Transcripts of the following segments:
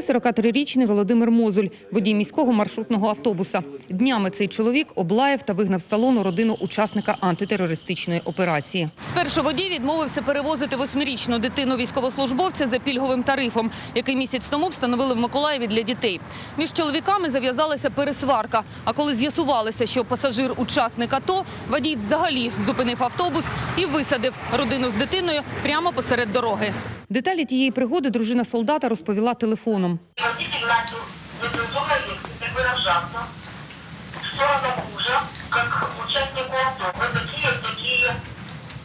43-річний Володимир Мозуль, водій міського маршрутного автобуса. Днями цей чоловік облаяв та вигнав з салону родину учасника антитерористичної операції. Спершу водій відмовився перевозити восьмирічну дитину військовослужбовця за пільговим тарифом, який місяць тому встановили в Миколаєві для дітей. Між чоловіками зав'язалася пересварка. А коли з'ясувалося, що пасажир учасник АТО, водій взагалі зупинив автобус і висадив родину з дитиною прямо посеред дороги. Деталі тієї пригоди дружина солдата розповіла телефоном. Водитель начал непроизвольно ехать, выражаться в сторону мужа, как участнику АТО. Вы такие, такие,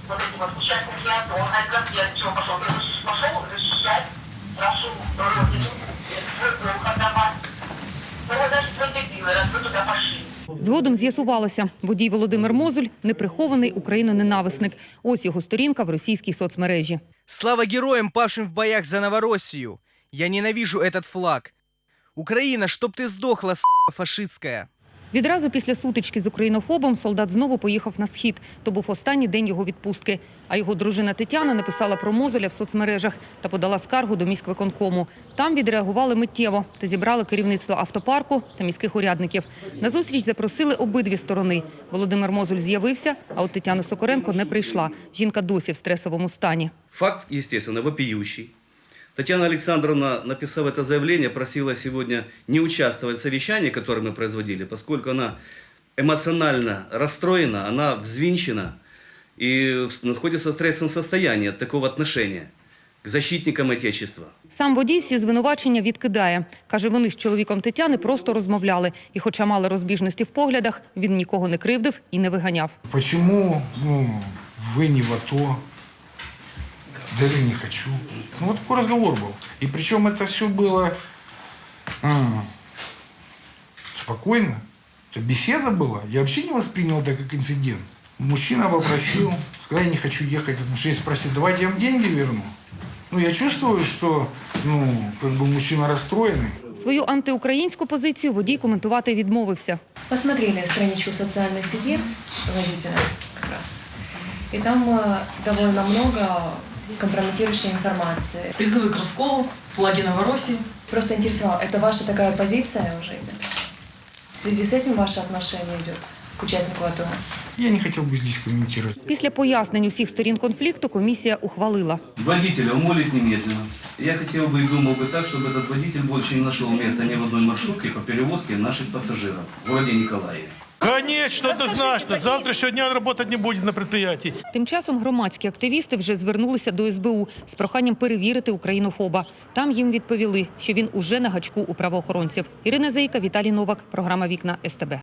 вот эти вот участники АТО. Он говорит, как я что, пошел, пошел защищать нашу родину, свой дом отдавать. Ну, вы даже вы дебилы, раз вы туда пошли. Згодом з'ясувалося, водій Володимир Мозуль – неприхований україноненависник. Ось його сторінка в російській соцмережі. Слава героям, павшим в боях за Новороссию! Я ненавижу этот флаг. Украина, чтоб ты сдохла, с*** фашистская. Відразу після сутички з українофобом солдат знову поїхав на схід. То був останній день його відпустки. А його дружина Тетяна написала про Мозуля в соцмережах та подала скаргу до міськвиконкому. Там відреагували миттєво та зібрали керівництво автопарку та міських урядників. На зустріч запросили обидві сторони. Володимир Мозуль з'явився, а от Тетяна Сокоренко не прийшла. Жінка досі в стресовому стані. Факт, естественно, вопиющий. Татьяна Александровна, написав это заявление, просила сегодня не участвовать в совещании, которое мы производили, поскольку она эмоционально расстроена, она взвинчена и находится в стрессовом состоянии от такого отношения к защитникам Отечества. Сам водій всі звинувачення відкидає. Каже, вони з чоловіком Тетяни просто розмовляли. І хоча мали розбіжності в поглядах, він нікого не кривдив і не виганяв. Почему ну, вы не в АТО? Да я не хочу. Ну, вот такой разговор был. И причем это все было м, спокойно. Это беседа была. Я вообще не воспринял это как инцидент. Мужчина попросил, сказал, я не хочу ехать. Отношения спросил, давайте я вам деньги верну. Ну, я чувствую, что ну, как бы мужчина расстроенный. Свою антиукраїнську позицію водій коментувати відмовився. Посмотрели страничку в социальной сети водителя как раз. И там э, довольно много компрометирующей информации. Призывы к расколу, флаги Новороссии. Просто интересовало, это ваша такая позиция уже именно? В связи с этим ваше отношение идет к участнику АТО? Я не хотел бы здесь комментировать. Після пояснень усіх сторін конфлікту комісія ухвалила. Водителя умолить немедленно. Я хотел бы и думал бы так, чтобы этот водитель больше не нашел места ни в одной маршрутке по перевозке наших пассажиров в городе Николаеве. Конечно, однозначно. С завтрашнего дня работать не буде на предприятии. Тим часом громадські активісти вже звернулися до СБУ з проханням перевірити українофоба. Там їм відповіли, що він уже на гачку у правоохоронців. Ірина Зейка, Віталій Новак, програма Вікна СТБ.